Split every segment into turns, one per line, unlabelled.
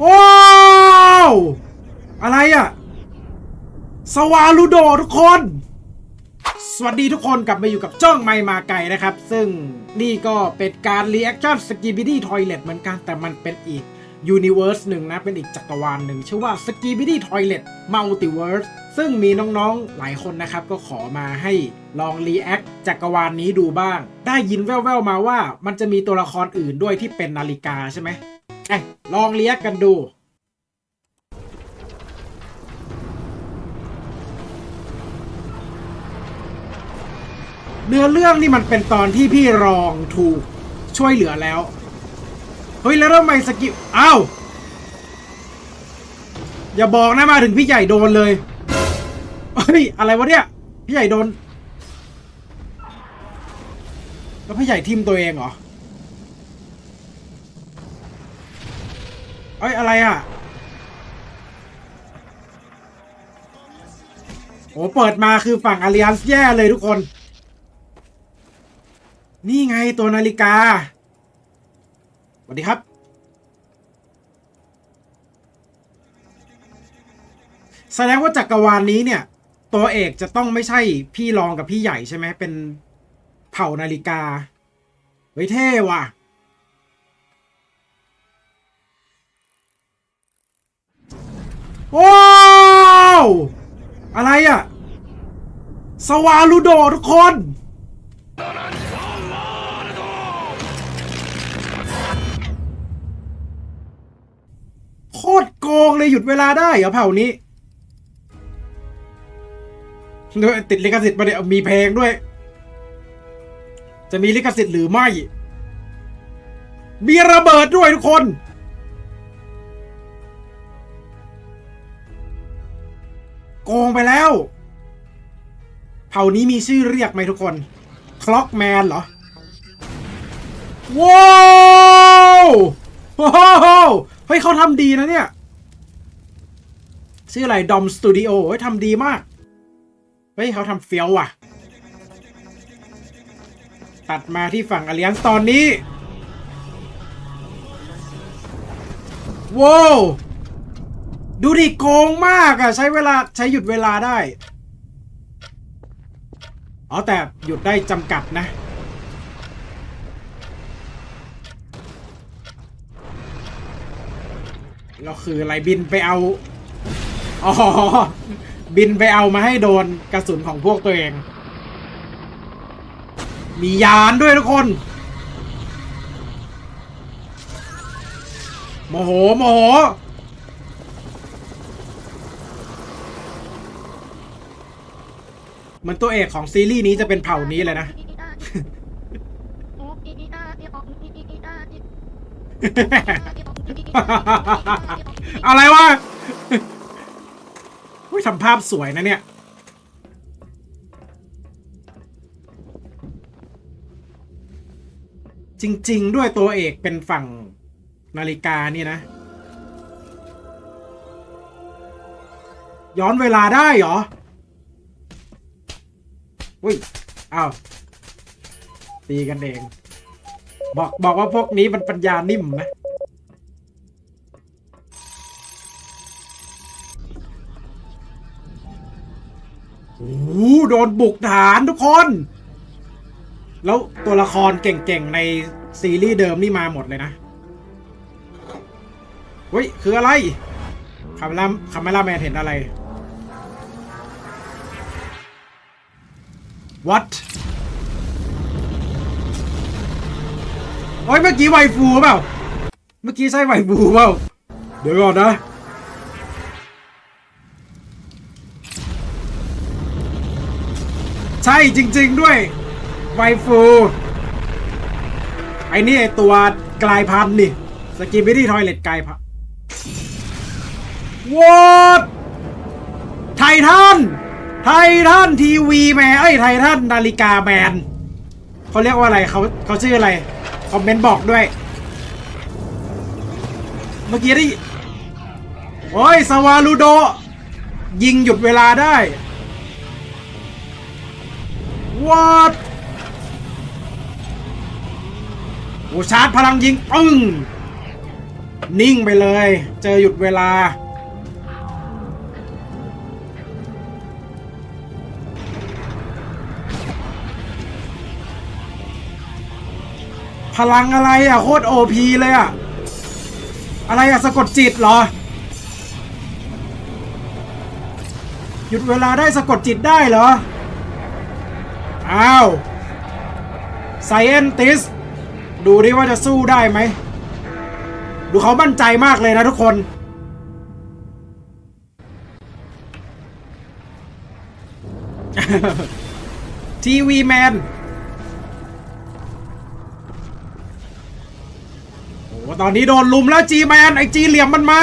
ว้าวอะไรอะสวาลูโดทุกคน สวัสดีทุกคนกลับมาอยู่กับจ้องไมค์มาไก่นะครับ ซึ่งนี่ก็เป็นการรีแอคชั่นสกีบิดี้ทอยเล็ตเหมือนกันแต่มันเป็นอีกยูนิเวอร์สหนึ่งนะ เป็นอีกจักรวาลหนึ่งชื่อว่าสกีบิดี้ทอยเล็ตมัลติเวิร์สซึ่งมีน้องๆหลายคนนะครับ ก็ขอมาให้ลองรีแอคจักรวาลนี้ดูบ้าง ได้ยินแว่วๆมาว่ามันจะมีตัวละครอื่นด้วยที่เป็นนาฬิกาใช่ไหม อ้ยลองรีแอคกันดู เนื้อเรื่องนี่มันเป็นตอนที่พี่รองถูกช่วยเหลือแล้ว เฮ้ย แล้วทำไมสกิลอ้าว อย่าบอกนะมาถึงพี่ใหญ่โดนเลย เฮ้ย อะไรวะเนี่ย พี่ใหญ่โดน แล้วพี่ใหญ่ทิมตัวเองเหรอ เอ้ย อะไรอะ โอ้เปิดมาคือฝั่งอ l ล a n c e แย่เลยทุกคน นี่ไงตัวนาฬิกาสวัสดีครับ แสดงว่าจักรวาลนี้เนี่ย ตัวเอกจะต้องไม่ใช่พี่รองกับพี่ใหญ่ใช่ไหมเป็นเผ่านาฬิกา เฮ้ยเท่ว่ะ ว้าวอะไรอะสวาลูโดทุกคน โคตรโกงเลยหยุดเวลาได้เหรอเผ่านี้เดี๋ยติดลิขสิทธิ์มาเดี๋ยวมีเพลงด้วย จะมีลิขสิทธิ์หรือไม่ มีระเบิดด้วยทุกคน โกงไปแล้ว เผ่านี้มีชื่อเรียกไหมทุกคนคล็อกแมนเหรอ ว้าวโอ้โหเฮ้ยเขาทำดีนะเนี่ย ชื่ออะไรดอมสตูดิโอเฮ้ยทำดีมาก เฮ้ยเขาทำเฟี้ยวว่ะ ตัดมาที่ฝั่งอ l ลียนตอนนี้ ว้าว ดูดิโกงมากอะใช้เวลาใช้หยุดเวลาได้ อ๋อแต่หยุดได้จำกัดนะแล้วคืออะไรบินไปเอา อ๋อ บินไปเอามาให้โดนกระสุนของพวกตัวเอง มียานด้วยทุกคนโมโหโมโห เห มันตัวเอกของซีรีส์นี้จะเป็นเผ่านี้เลยนะ อะไรวะอุ้ยทำภาพสวยนะเนี่ย จริง ๆ ด้วยตัวเอกเป็นฝั่งนาฬิกานี่นะ ย้อนเวลาได้เหรอ อุ้ยอ้าวตีกันเอง บอกบอกว่าพวกนี้มันปัญญานิ่มนะโอ้โหโดนบุกฐานทุกคน แล้วตัวละครเก่งๆ ในซีรีส์เดิมนี่มาหมดเลยนะเฮ้ย คืออะไรคาเมล่าคาเมล่าแมนเห็นอะไร what โอ้ยเมื่อกี้ไวฟูเปล่า เมื่อกี้ใช่ไวฟูเปล่า เดี๋ยวก่อนนะ ใช่จริง ๆด้วย ไวฟู ไอ้นี่ไอตัวกลายพันธุ์นี่ สกีบิดี้ทอยเลตกลายพันธุ์วอดไททัน ไททันทีวีแมน ไททันนาฬิกาแมนเขาเรียกว่าอะไรเขาเขาชื่ออะไร คอมเมนต์บอกด้วย เมื่อกี้ได้โอ้ยสวาลูโด ยิงหยุดเวลาได้ What โอ้ชาร์จพลังยิงปึ้ง นิ่งไปเลย เจอหยุดเวลา พลังอะไรอะโคตรโอพีเลยอะ อะไรอะสะกดจิตเหรอ หยุดเวลาได้สะกดจิตได้เหรอ อ้าวไซเอนติสดูดิว่าจะสู้ได้ไหม ดูเขามั่นใจมากเลยนะทุกคน ทีวีแมน ตอนนี้โดนลุมแล้วจีแมนไอจีเหลี่ยมมันมา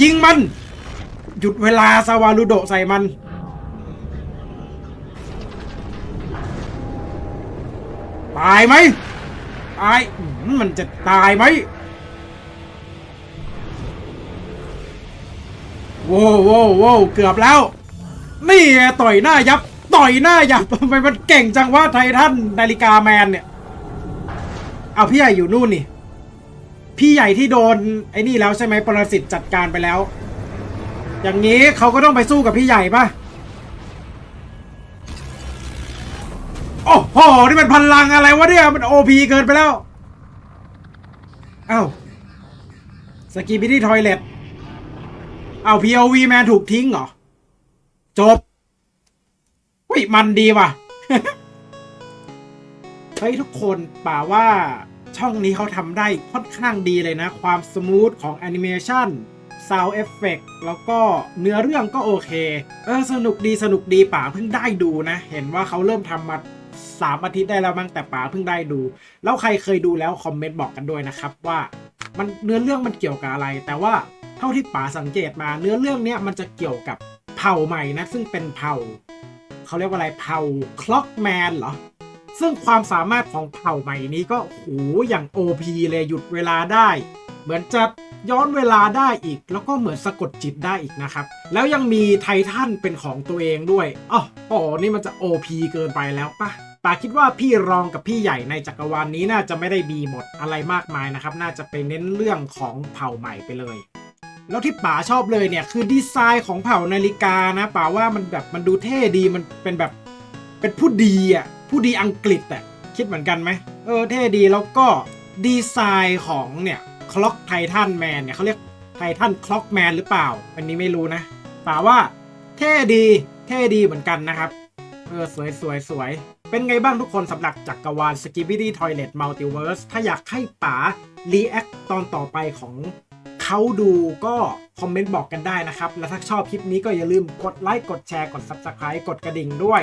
ยิงมัน หยุดเวลาซาวารุโดใส่มัน ตายไหมตายอื้อหือมันจะตายไหมโว้วโว้วโว้เกือบแล้ว นี่ไงต่อยหน้ายับ ต่อยหน้ายับทำไมมันเก่งจังว่าไททันนาฬิกาแมนเนี่ย เอาพี่ใหญ่อยู่นู่นนี่ พี่ใหญ่ที่โดนไอ้นี่แล้วใช่ไหมปรสิตจัดการไปแล้ว อย่างนี้เขาก็ต้องไปสู้กับพี่ใหญ่ปะโอ้โห นี่มันพลังอะไรวะเนี่ย มันโอพีเกินไปแล้วเอ้าสกีบิที่ทอยเล็ตเอ้า POV แมนถูกทิ้งเหรอ จบวิมันดีว่ะ เฮ้ยทุกคนป่าว่า ช่องนี้เขาทำได้ค่อนข้างดีเลยนะ ความสมูทของแอนิเมชันซาวเอฟเฟกแล้วก็เนื้อเรื่องก็โอเค เออ สนุกดีสนุกดีป่าเพิ่งได้ดูนะ เห็นว่าเขาเริ่มทำมาสามอาทิตย์ได้แล้วมั้งแต่ป่าเพิ่งได้ดู แล้วใครเคยดูแล้วคอมเมนต์บอกกันด้วยนะครับว่ามันเนื้อเรื่องมันเกี่ยวกับอะไร แต่ว่าเท่าที่ป๋าสังเกตมา เนื้อเรื่องเนี้ยมันจะเกี่ยวกับเผ่าใหม่นะ ซึ่งเป็นเผ่าเขาเรียกว่าอะไรเผ่าคล็อกแมนเหรอ ซึ่งความสามารถของเผ่าใหม่นี้ก็โหอย่าง OP เลยหยุดเวลาได้ เหมือนจะย้อนเวลาได้อีก แล้วก็เหมือนสะกดจิตได้อีกนะครับ แล้วยังมีไททันเป็นของตัวเองด้วยอ๋อโอ้นี่มันจะ OP เกินไปแล้วปะปาคิดว่าพี่รองกับพี่ใหญ่ในจักรวาลนนี้น่าจะไม่ได้มีหมดอะไรมากมายนะครับ น่าจะไปเน้นเรื่องของเผ่าใหม่ไปเลย แล้วที่ป๋าชอบเลยเนี่ยคือดีไซน์ของเผ่านาฬิกานะป๋าว่ามันแบบมันดูเท่ดีมันเป็นแบบเป็นผู้ดีอะ ผู้ดีอังกฤษอะคิดเหมือนกันไหมเออเท่ดีแล้วก็ดีไซน์ของเนี่ยคล็อกไททันแมนเนี่ยเขาเรียกไททันคล็อกแมนหรือเปล่า อันนี้ไม่รู้นะป๋าว่าเท่ดีเท่ดีเหมือนกันนะครับ เออสวยสวยสวยเป็นไงบ้างทุกคนสำหรับจักรวาล s k i b i d y Toilet Multiverse ถ้าอยากให้ป๋า react ตอนต่อไปของเขาดูก็คอมเมนต์บอกกันได้นะครับ และถ้าชอบคลิปนี้ก็อย่าลืมกดไลค์กดแชร์กด Subscribe กดกระดิ่งด้วย